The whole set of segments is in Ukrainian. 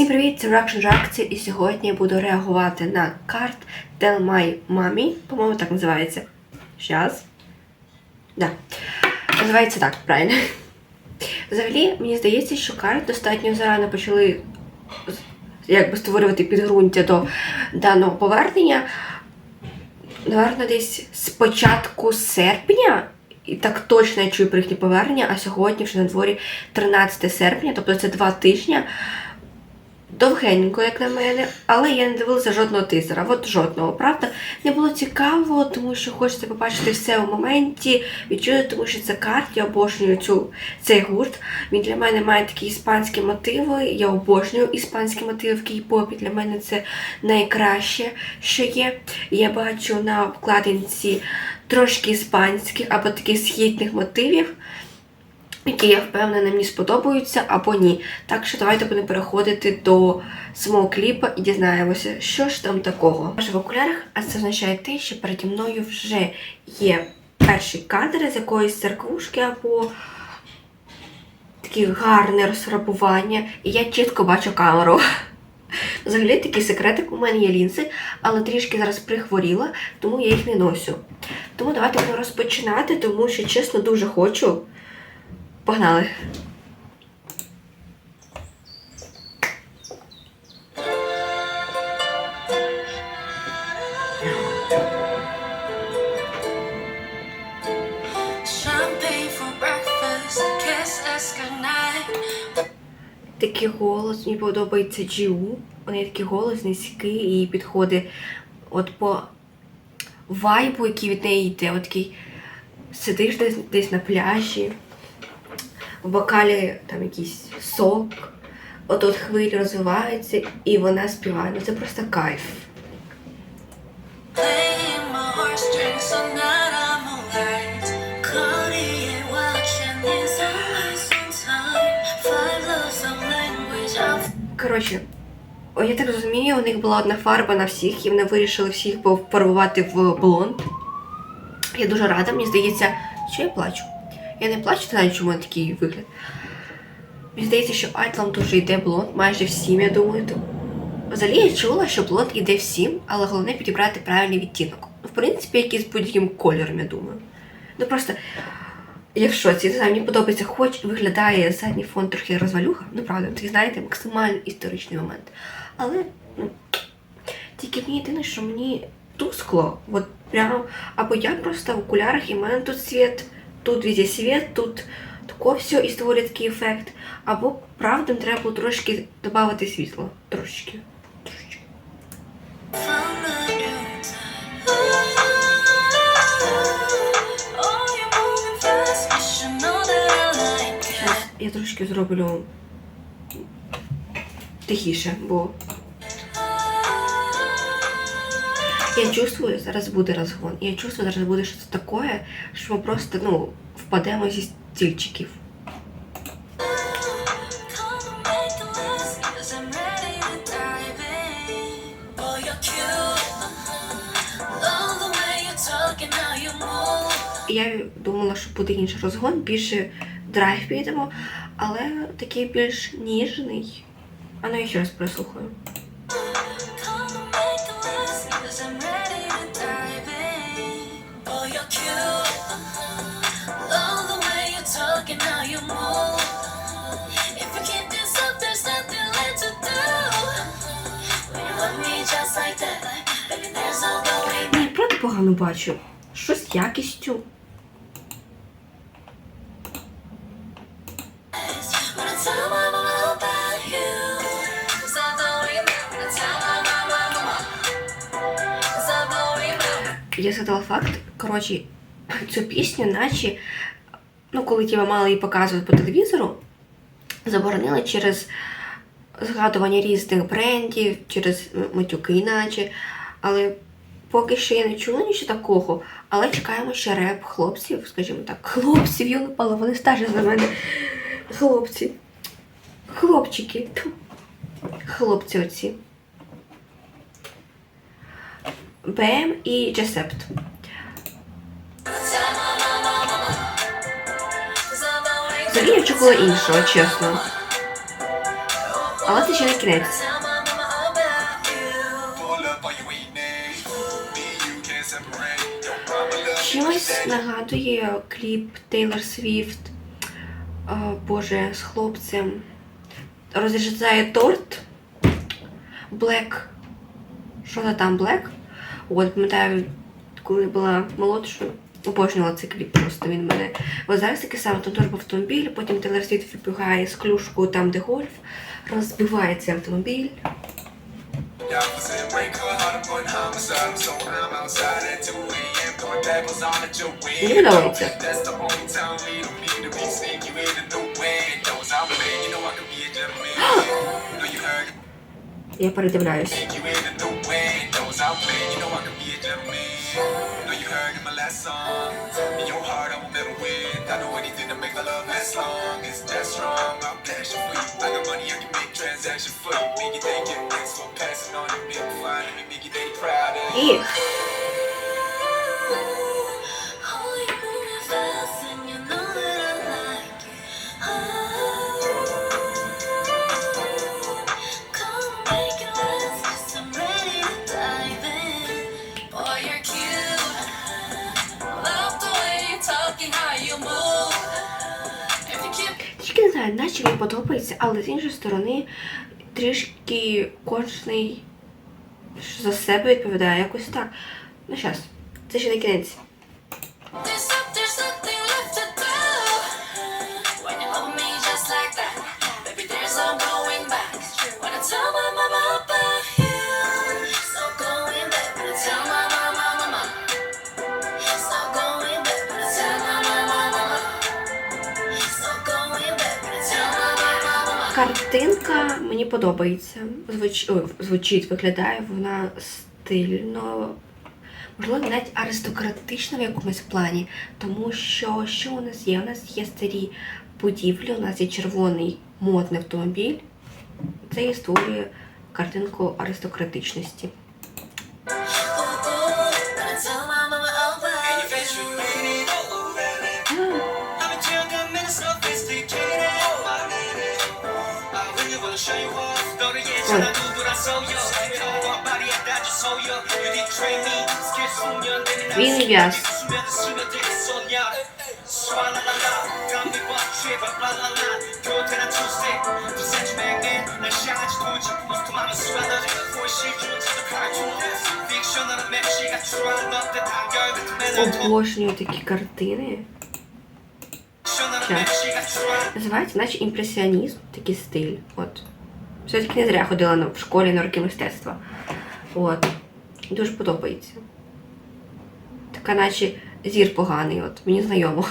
Всім привіт, це Reaction Reacts, і сьогодні я буду реагувати на карт Tell My Mommy, по-моєму, так називається. Щас. Да. Називається так, правильно. Взагалі, мені здається, що карт достатньо зарано почали якби створювати підґрунтя до даного повернення. Наверно, десь з початку серпня. І так точно я чую про їхнє повернення, а сьогодні вже на дворі 13 серпня, тобто це два тижні. Довгенько, як на мене, але я не дивилася жодного тизера. От жодного. Правда, не було цікаво, тому що хочеться побачити все у моменті, відчути, тому що це карт, я обожнюю цю, цей гурт. Він для мене має такі іспанські мотиви. Я обожнюю іспанські мотиви в кей-попі. Для мене це найкраще, що є. Я бачу на обкладинці трошки іспанських або таких східних мотивів які я впевнена мені сподобаються або ні. Так що давайте будемо переходити до самого кліпа і дізнаємося, що ж там такого. Я в окулярах, а це означає те, що переді мною вже є перший кадр з якоїсь церквушки або таке гарне розфарбування, і я чітко бачу камеру. Взагалі такий секретик, у мене є лінзи, але трішки зараз прихворіла, тому я їх не носю. Тому давайте розпочинати, тому що чесно дуже хочу. Погнали. Champagne for breakfast, kiss us goodnight. Такий голос, мені подобається Джіу. У неї такий голос низький і підходить от по вайбу, який від неї йде. От такий сидиш десь, десь на пляжі, в бокалі там якийсь сок, от от хвилі розвиваються, і вона співає. Ну це просто кайф. Коротше, я так розумію, у них була одна фарба на всіх, і вони вирішили всіх пофарбувати в блонд. Я дуже рада, мені здається, що я плачу. Я не плачу, не знаю, чому такий вигляд. Мені здається, що Айтлам дуже йде блонд, майже всім, я думаю. Взагалі я чула, що блонд йде всім, але головне підібрати правильний відтінок. Ну, В принципі, якийсь будь-яким кольором, я думаю. Ну просто, якщо ці не знаю, мені подобається, хоч виглядає задній фон трохи розвалюха, ну правда, такий, знаєте, максимально історичний момент. Але ну, тільки мені єдине, що мені тускло, от прямо, або я просто в окулярах і в мене тут світ, тут везде світ, тут тако все і створює такий ефект. Або правда треба було трошки додати світло. Трошечки. Трошечки. Щас я трошки зроблю тихіше, бо я чувствую, зараз буде розгон. Я чувствую, зараз буде щось таке, що ми просто ну, впадемо зі стільчиків. Я думала, що буде інший розгон, більше драйв підемо, але такий більш ніжний. А ну я ще раз прослухаю. Mama, 'cause I don't remember. Я згадала факт. Коротше, цю пісню, наче, ну, коли ті мали її показувати по телевізору, заборонили через згадування різних брендів, через матюки, іначе. Але поки що я не чула нічого такого. Але чекаємо ще реп хлопців, скажімо так, хлопців, йолопали, вони старші за мене. Хлопці. Хлопчики. Хлопці оці. БМ і Джесепт. Взагалі я очікувала іншого, чесно. Але це ще не кінець. Чимось нагадує кліп Тейлор Свіфт. Боже, з хлопцем. Розрізає торт. Блек. Що за там Блек? От, пам'ятаю, коли була молодшою. Обожнювала цей кліп просто він мене. От зараз таке саме теж був автомобіль, потім Тейлор Свіфт вибігає з клюшкою там, де гольф, розбиває цей автомобіль. Y'all was in break her heart upon homicide. So I'm outside at 2 a.m. Throwing pebbles on at your Мені window. подобається. That's the only time we don't need to be sneaky in the new windows. I'm big, you know I can be a gentleman. you know you heard me. Я передивляюсь. Take you in the new windows. I'm big, you know I can be a gentleman. you know you heard in my last song. In your heart I will meddle with. Keep трішки не знаю, наче мені подобається, але з іншої сторони трішки кожний за себе відповідає якось так. Ну щас, це ще не кінець. Картинка мені подобається. Звуч... О, звучить, виглядає вона стильно. Можливо, навіть аристократично в якомусь плані, тому що що у нас є? У нас є старі будівлі, у нас є червоний модний автомобіль. Це і створює картинку аристократичності. Він в'яз. Обожнюю такі картини час. Називається, наче імпресіонізм, такий стиль. От. Все-таки не зря ходила в школі на роки мистецтва. От. Дуже подобається. Така наче зір поганий, от, мені знайомо.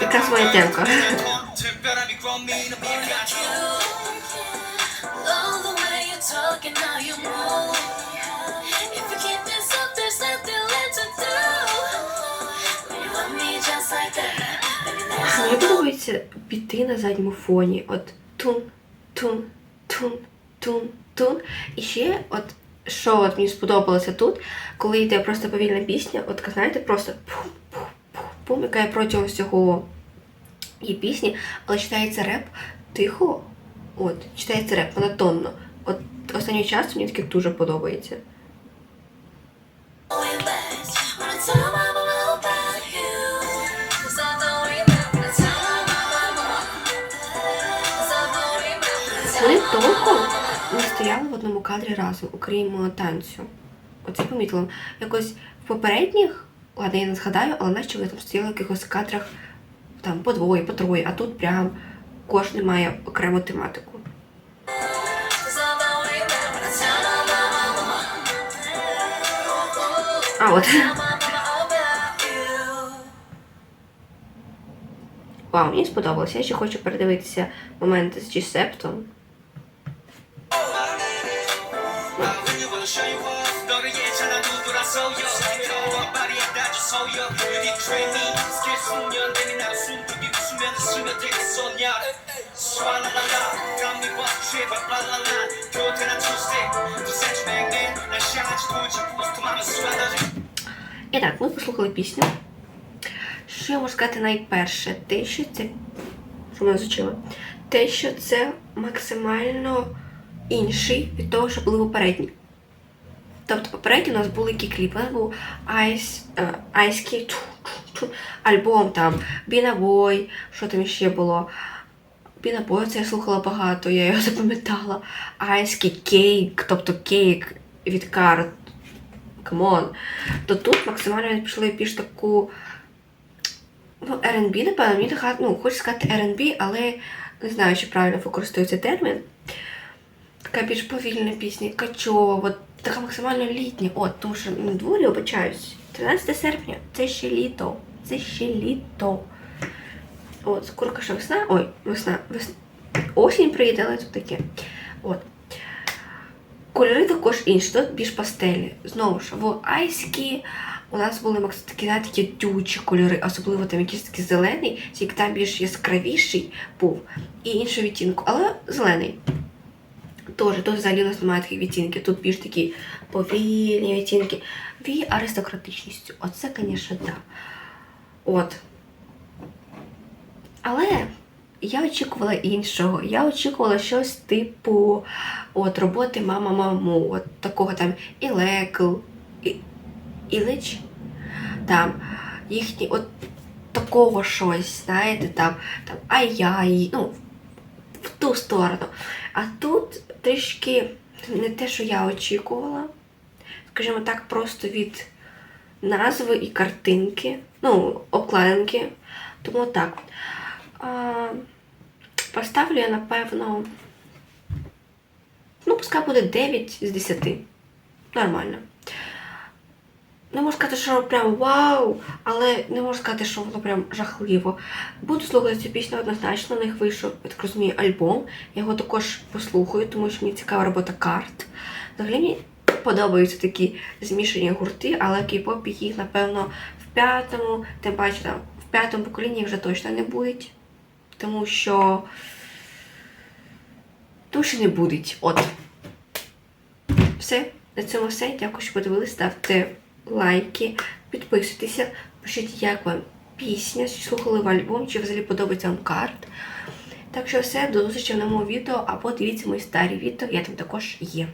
Якась моя темка. Мені подобається біти на задньому фоні. От тун, тун, тун, тун, тун. І ще, от що от мені сподобалося тут, коли йде просто повільна пісня, от знаєте, просто пум-пум-пум, яка є протягом всього її пісні, але читається реп тихо. От, читається реп монотонно. От останній час мені таке дуже подобається. Вони не стояли в одному кадрі разом, окрім е, танцю. Оце помітила. Якось в попередніх, ладно, я не згадаю, але наче вони там стояли в якихось кадрах там по двоє, по троє, а тут прям кожен має окрему тематику. А от вау, мені сподобалося. Я ще хочу передивитися моменти з G-Septon. 누구라서요 너와 발이 닿아줘서요 You did train me 스킬 숙련되는 날 숨죽이 웃으면 웃으면 되겠소냐 스와라라라 감미와 취해봐 라라라 교태난 투세 두 센티맹에 날 향하지 도지 모스트 많은 수완다지 І так, ми послухали пісню. Що я можу сказати найперше? Те, що це. Що мене зачили? те, що це максимально інший від того, що були попередні. Тобто попередні у нас були які кліпи. Був Ice, е, Ice альбом там, Бінабой, що там ще було. Бінабой це я слухала багато, я його запам'ятала. Ice Kid Cake, тобто кейк від карт. Камон. То тут максимально пішли більш таку. Ну, R&B, напевно, мені така, ну, хочу сказати R&B, але не знаю, чи правильно використовується термін. Така більш повільна пісня, качова, от така максимально літня. От, тому що на дворі обичаюсь. 13 серпня, це ще літо. Це ще літо. От, скоро що весна. Ой, весна, весна. Осінь прийде, але тут таке. От. Кольори також інші, тут більш пастелі. Знову ж, в айські у нас були такі, знаєте, такі дючі кольори, особливо там якийсь такий зелений, тільки там більш яскравіший був і іншого відтінку, але зелений. Тоже, тут взагалі у нас немає таких відтінків, тут більш такі повільні відтінки. Ві аристократичністю. Оце, звісно, так. Да. От. Але я очікувала іншого. Я очікувала щось типу от, роботи мама маму, от такого там Ілекл, і, Ілич, там їхні, от такого щось, знаєте, там, там ай-яй, ну, в ту сторону. А тут трішки не те, що я очікувала. Скажімо так, просто від назви і картинки, ну, обкладинки. Тому так. Поставлю я, напевно. Ну, пускай буде 9 з 10. Нормально. Не можу сказати, що прям вау, але не можу сказати, що воно прям жахливо. Буду слухати цю пісню однозначно, на них вийшов, я так розумію, альбом. Я його також послухаю, тому що мені цікава робота карт. Взагалі мені подобаються такі змішані гурти, але кей-поп їх, напевно, в п'ятому, тим паче там, в п'ятому поколінні вже точно не будуть. Тому що. Тому не будуть. От. Все. На цьому все. Дякую, що подивилися. Ставте лайки, підписуйтеся, пишіть, як вам пісня, чи слухали в альбом, чи взагалі подобається вам карт. Так що все, до зустрічі в новому відео, або дивіться мої старі відео, я там також є.